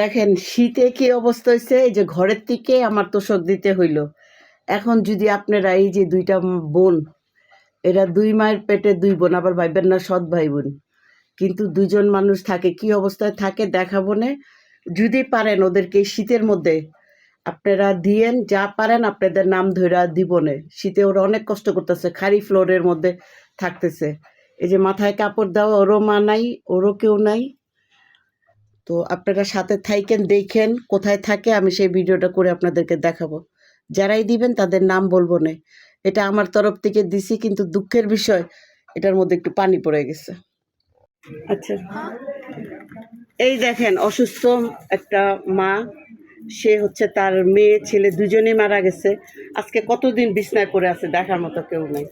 দেখেন, শীতে কি অবস্থা হয়েছে এই যে ঘরের থেকে আমার তোষক দিতে হইল। এখন যদি আপনারা এই যে দুইটা বোন, এরা দুই মায়ের পেটে দুই বোন, আবার ভাইবেন না, সৎ ভাই বোন কিন্তু দুজন মানুষ থাকে, কি অবস্থায় থাকে দেখাবো না। যদি পারেন ওদেরকে শীতের মধ্যে আপনারা দিয়েন, যা পারেন আপনাদের নাম ধইরা দিবনে শীতে ওরা অনেক কষ্ট করতেছে খারি ফ্লোরের মধ্যে থাকতেছে। এই যে মাথায় কাপড় দেওয়া ওরও মা নাই, ওরও কেউ নাই। তো আপনারা সাথে থাইকেন, দেখেন কোথায় থাকে, আমি সেই ভিডিওটা করে আপনাদেরকে দেখাবো। যারাই দিবেন তাদের নাম বলব না। এটা আমার তরফ থেকে দিছি, কিন্তু দুঃখের বিষয়, এটার মধ্যে একটু পানি পড়ে গেছে। আচ্ছা। এই দেখেন, অসুস্থ একটা মা, সে হচ্ছে তার মেয়ে, ছেলে, দুজনেই মারা গেছে। আজকে কতদিন বিছনায় পড়ে আছে দেখার মতো কেউ নেই।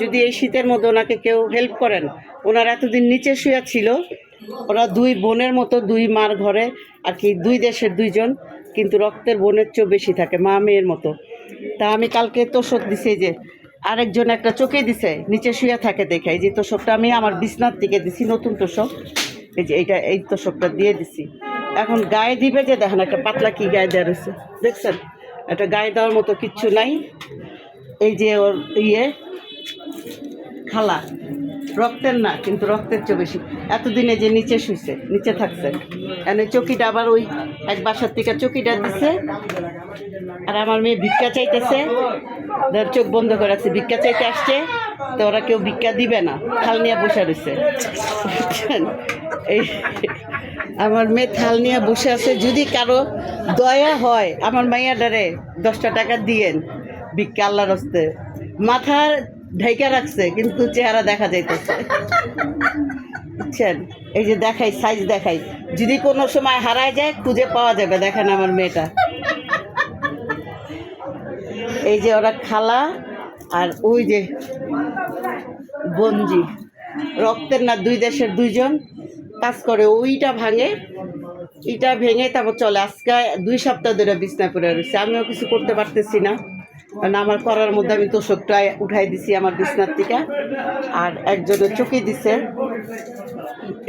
যদি এই শীতের মধ্যে ওনাকে কেউ হেল্প করেন, ওনারা এতদিন নিচে শুয়ে ছিল ওরা দুই বোনের মতো, দুই মার ঘরে, আর কি দুই দেশের দুইজন, কিন্তু রক্তের বোনের চেয়েও বেশি থাকে, মা মেয়ের মতো। তা আমি কালকে তোষক দিছি যে, আরেকজন একটা চোখে দিছে, নিচে শুয়ে থাকে দেখে যে তোষকটা আমি আমার বিছনার দিকে দিছি, নতুন তোষক। এই যে এইটা, এই তোষকটা দিয়ে দিছি। এখন গায়ে দিবে যে, দেখেন একটা পাতলা কি গায়ে দেওয়া রয়েছে, দেখছেন? একটা গায়ে দেওয়ার মতো কিচ্ছু নাই। এই যে ওর ইয়ে খালা রক্তের না, কিন্তু রক্তের চেয়ে বেশি। এতদিনে যে নিচে শুইছে, নিচে থাকছে। এনে চকিটা আবার ওই এক বাসার থেকে চকিটা দিছে। আর আমার মেয়ে ভিক্ষা চাইতেছে। ধর চোখ বন্ধ করে আছে, ভিক্ষা চাইতে আসছে। তো ওরা কেউ ভিক্ষা দিবে না, থাল নিয়ে বসে রয়েছে। এই, আমার মেয়ে থাল নিয়ে বসে আছে। যদি কারও দয়া হয়, আমার মাইয়া ডারে দশটা টাকা দিয়েন, ভিক্ষা আল্লাহর হস্তে। মাথার ঢাইকা রাখছে, কিন্তু চেহারা দেখা যাইতেছে। বুঝছেন এই যে দেখাই সাইজ দেখাই। যদি কোনো সময় হারায় যায়, খুঁজে পাওয়া যাবে, দেখেন আমার মেয়েটা। এই যে ওরা খালা আর ওই যে বঞ্জি রক্তের না, দুই দেশের দুইজন কাজ করে, ওইটা ভাঙে ইটা ভেঙে তারপর চলে। আজকে দুই সপ্তাহ ধরে বিছনা পড়ে রয়েছে। আমিও কিছু করতে পারতেছি না। কারণ আমার করার মধ্যে আমি তোষকটা উঠাই দিছি আমার বিছনার থেকে। আর একজনের চকি দিছে।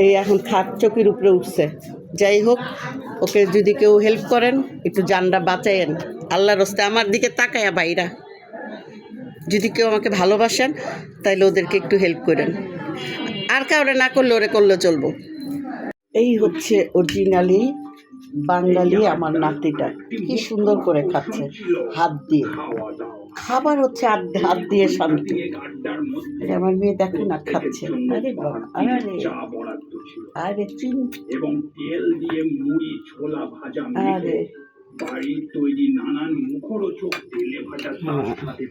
এই এখন খাট চকির উপরে উঠছে। যাই হোক, ওকে যদি কেউ হেল্প করেন, একটু জানটা বাঁচাইয়েন আল্লাহর রস্তে আমার দিকে তাকায়া বাইরা যদি কেউ আমাকে ভালোবাসেন তাহলে ওদেরকে একটু হেল্প করেন। আর কাউরে না করলে ওরে করলে চলবো। এই হচ্ছে অরিজিনালি বাঙালি আমার নাতিটা কি সুন্দর করে খাচ্ছে হাত দিয়ে। খাবার হচ্ছে হাত- দিয়ে শান্তি। আমার মেয়ে দেখো না খাচ্ছে। আরে আরে। আরে চিন। এবং তেল দিয়ে মুড়ি ছোলা ভাজা আরে। বাড়ির তৈরি নানান মুখরোচক তেলে ভাজা হ্যাঁ। সাথে